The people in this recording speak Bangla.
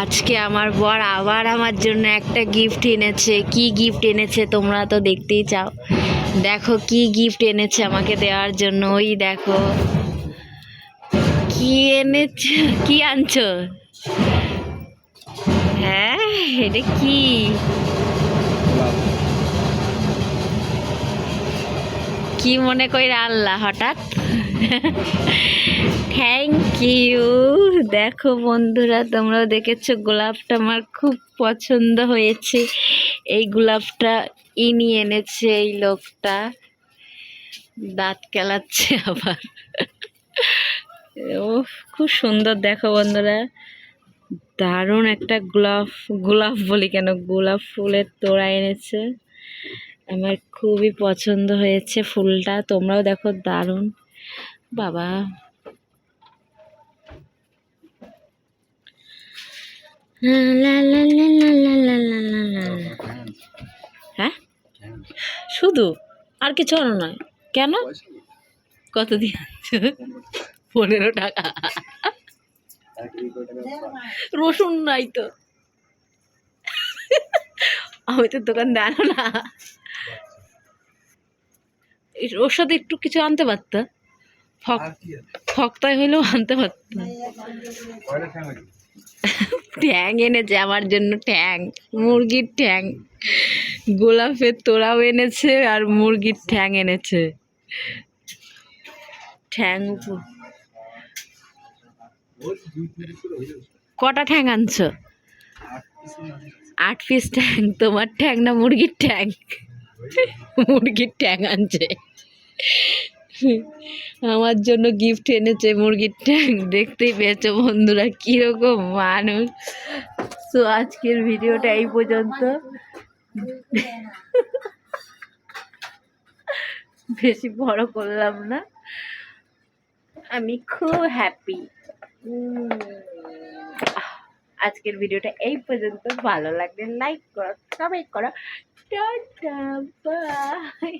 আজকে আমার বর আবার আমার জন্য একটা গিফট এনেছে। কি গিফট এনেছে তোমরা তো দেখতেই চাও। দেখো কি গিফট এনেছে আমাকে দেওয়ার জন্য। ওই দেখো। কি এনেছে? কি আনছো? হ্যাঁ এটা কি? কি মনে কইরা আল্লাহ হঠাৎ? থ্যাংক ইউ দেখো বন্ধুরা, তোমরাও দেখেছ, গোলাপটা আমার খুব পছন্দ হয়েছে। এই গোলাপটা ইনি এনেছে, এই লোকটা। দাঁত কেলাচ্ছে আবার। ও খুব সুন্দর দেখো বন্ধুরা। দারুণ একটা গোলাপ গোলাপ বলি কেন? গোলাপ ফুলের তোড়া এনেছে। আমার খুবই পছন্দ হয়েছে ফুলটা, তোমরাও দেখো, দারুণ। বাবা। হ্যাঁ? শুধু? আর কিছু আনো নয় কেন? কত দিয়ে আনছো? পনেরো টাকা। রসুন নাই তো। আমি তো দোকান জানো না। ওর সাথে একটু কিছু আনতে পারত ফক ফক্তায় হলেও আনতে পারত ট্যাং এনেছে আমার জন্য ট্যাং, মুরগির ট্যাং। গোলাপের তোড়াও এনেছে আর মুরগির ঠ্যাং এনেছে। ঠ্যাং কটা ঠ্যাং আনছো? আট পিস ঠ্যাং তোমার ঠ্যাং না মুরগির ঠ্যাং মুরগির ঠ্যাং আনছে। আমার জন্য গিফট এনেছে মুরগির দেখতেই পেয়েছ বন্ধুরা, কীরকম মানুষ। তো আজকের ভিডিওটা এই পর্যন্ত। বেশি বড় করলাম না। আমি খুব হ্যাপি আজকের ভিডিওটা এই পর্যন্ত। ভালো লাগলে লাইক করো কমেন্ট করো। Tata bye